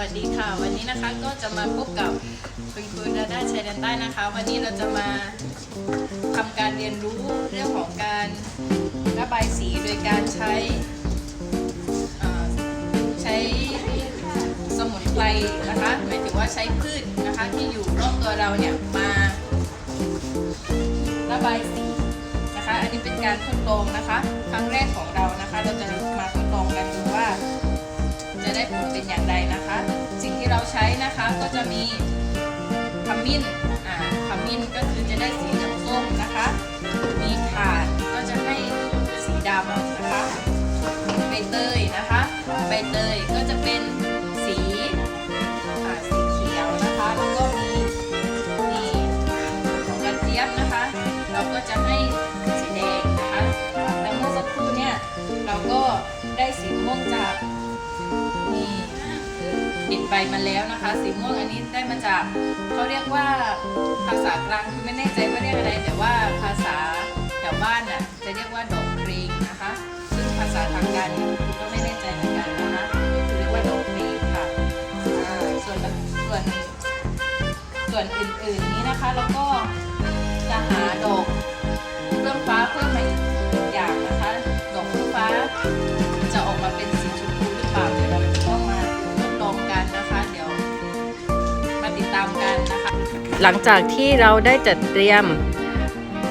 วัสดีค่ะ วันนี้นะคะก็จะมาพบกับคุณครูดาด้าชัยแดนใต้นะคะ วันนี้เราจะมาทำการเรียนรู้เรื่องของการระบายสีโดยการใช้ใช้สมุนไพรนะคะหมายถึงว่าใช้พืชนะคะที่อยู่รอบตัวเราเนี่ยมาระบายสีนะคะ อันนี้เป็นการทดลองนะคะ ครั้งแรกของเรานะคะ เราจะมาทดลองกันดูว่าจะได้ผล เป็นอย่างไรนะคะ สิ่งที่เราใช้นะคะก็จะมีขมิ้นอ่าขมิ้นก็คือจะได้สีเหลืองส้มนะคะ มีถ่านก็จะให้สีดำนะคะใบเตยนะคะใบเตยก็จะเป็นสีอ่าสีเขียวนะคะ แล้วก็มีมีของกระเจี๊ยบนะคะ เราก็จะให้สีแดงนะคะแล้วเมื่อสักครู่เนี่ยเราก็ได้สีม่วงจาก ปิดใบมาแล้วนะคะ สีม่วงอันนี้ได้มาจากเขาเรียกว่าภาษากลางคือไม่แน่ใจว่าเรียกอะไร แต่ว่าภาษาแถวบ้านน่ะจะเรียกว่าดอกกรีงนะคะ ซึ่งภาษาทางการก็ไม่แน่ใจเหมือนกันนะคะก็คือเรียกว่าดอกกรีงค่ะส่วนส่วนส่วนอื่นๆนี้นะคะแล้วก็จะหาดอก หลังจากที่เราได้จัดเตรียม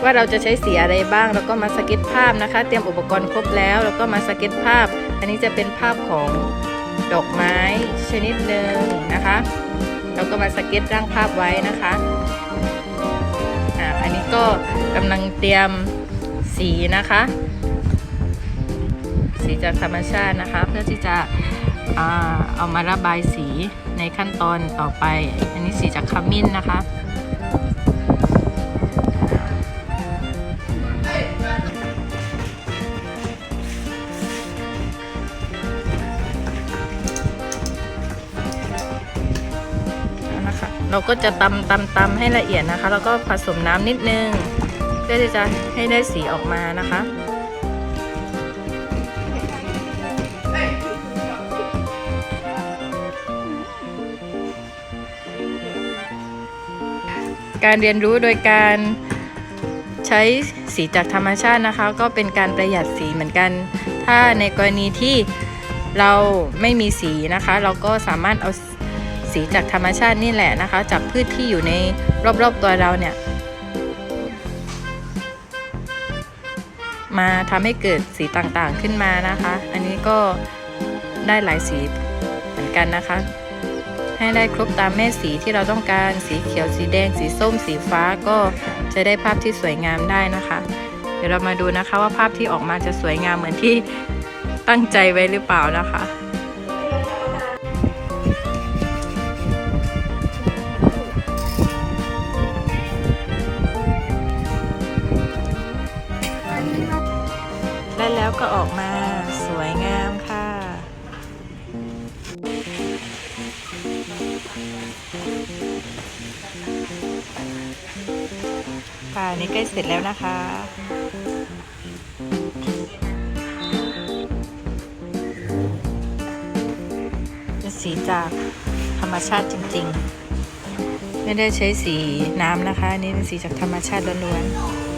ว่าเราจะใช้สีอะไรบ้าง แล้วก็มาสเก็ตภาพนะคะ เตรียมอุปกรณ์ครบแล้ว แล้วก็มาสเก็ตภาพ อันนี้จะเป็นภาพของดอกไม้ชนิดหนึ่งนะคะแล้วก็มาสเก็ตร่างภาพไว้นะคะอ่าอันนี้ก็กำลังเตรียมสีนะคะ สีจากธรรมชาตินะคะ เพื่อที่จะเอามาระบายสี ในขั้นตอนต่อไป อันนี้สีจากขมิ้นนะคะเอาละคะ เราก็จะตำตำตำให้ละเอียดนะคะ แล้วก็ผสมน้ำนิดนึง เพื่อที่จะให้ได้สีออกมานะคะ การเรียนรู้โดยการใช้สีจากธรรมชาตินะคะ ก็เป็นการประหยัดสีเหมือนกัน ถ้าในกรณีที่เราไม่มีสีนะคะ เราก็สามารถเอาสีจากธรรมชาตินี่แหละนะคะ จากพืชที่อยู่ในรอบๆตัวเราเนี่ย มาทำให้เกิดสีต่างๆขึ้นมานะคะ อันนี้ก็ได้หลายสีเหมือนกันนะคะ ให้ได้ครบตามแม่สีที่เราต้องการ สีเขียว สีแดง สีส้ม สีฟ้าก็จะได้ภาพที่สวยงามได้นะคะ เดี๋ยวเรามาดูนะคะว่าภาพที่ออกมาจะสวยงามเหมือนที่ตั้งใจไว้หรือเปล่านะคะและแล้วก็ออกมาสวยงามค่ะ ค่ะนนี่ใกล้เสร็จแล้วนะคะ เป็นสีจากธรรมชาติจริง ๆ ไม่ได้ใช้สีน้ำนะคะอันนี่เป็นสีจากธรรมชาติล้วนๆ